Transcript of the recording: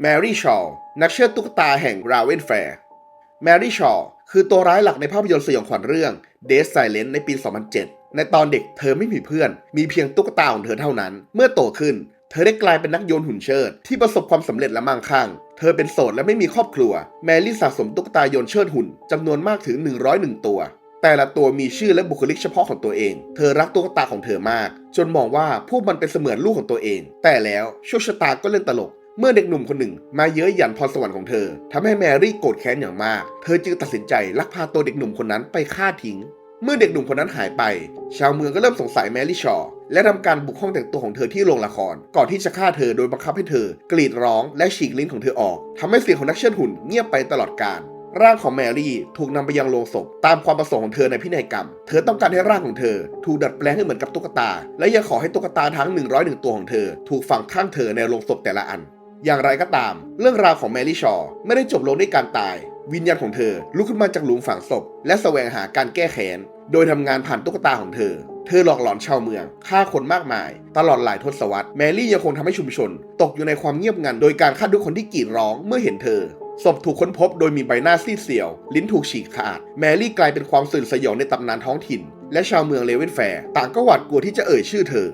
แมรี่ชอว์นักเชิดตุ๊กตาแห่งราเวนแฟร์แมรี่ชอว์คือตัวร้ายหลักในภาพยนตร์สยองขวัญเรื่อง Dead Silence ในปี 2007 ในตอนเด็กเธอไม่มีเพื่อน มีเพียงตุ๊กตาของเธอเท่านั้น เมื่อโตขึ้น เธอได้กลายเป็นนักโยนหุ่นเชิด ที่ประสบความสำเร็จและมั่งคั่ง เธอเป็นโสดและไม่มีครอบครัว แมรี่สะสมตุ๊กตาโยนเชิดหุ่นจำนวนมากถึง 101 ตัว แต่ละตัวมีชื่อและบุคลิกเฉพาะของตัวเอง เธอรักตุ๊กตาของเธอมาก จนมองว่าพวกมันเป็นเสมือนลูกของตัวเอง แต่แล้วโชคชะตาก็เล่นตลก เมื่อเด็กหนุ่มคนหนึ่งมาเย้ยหยันพรสวรรค์ของเธอทำให้แมรี่โกรธแค้นอย่างมาก เธอจึงตัดสินใจลักพาตัวเด็กหนุ่มคนนั้นไปฆ่าทิ้ง เมื่อเด็กหนุ่มคนนั้นหายไป ชาวเมืองก็เริ่มสงสัยแมรี่ชอว์และทำการบุกห้องแต่งตัวของเธอที่โรงละคร ก่อนที่จะฆ่าเธอโดยบังคับให้เธอกรีดร้องและฉีกลิ้นของเธอออกทำให้เสียงของนักเชิดหุ่นเงียบไปตลอดกาลร่างของแมรี่ถูกนำไปยังโลงศพ ตามความประสงค์ของเธอในพินัยกรรม เธอต้องการให้ร่างของเธอ ถูกดัดแปลงให้เหมือนกับตุ๊กตา และยังขอให้ตุ๊กตาทั้ง 101 ตัวของเธอ ถูกฝังข้างเธอในโลงศพแต่ละอัน อย่างไรก็ตาม เรื่องราวของแมรี่ชอว์ไม่ได้จบลงด้วยการตาย วิญญาณของเธอลุกขึ้นมาจากหลุมฝังศพ และแสวงหาการแก้แค้น โดยทำงานผ่านตุ๊กตาของเธอ เธอหลอกหลอนชาวเมือง ฆ่าคนมากมาย ตลอดหลายทศวรรษ แมรี่ยังคงทำให้ชุมชน ตกอยู่ในความเงียบงัน โดยการฆ่าทุกคนที่กรีดร้องเมื่อเห็นเธอศพถูกค้นพบโดยมีใบหน้าซีดเซียว ลิ้นถูกฉีกขาด แมรี่กลายเป็นความสื่นสยองในตำนานท้องถิ่น และชาวเมืองเลเวนแฟร์ต่างก็หวาดกลัวที่จะเอ่ยชื่อเธอ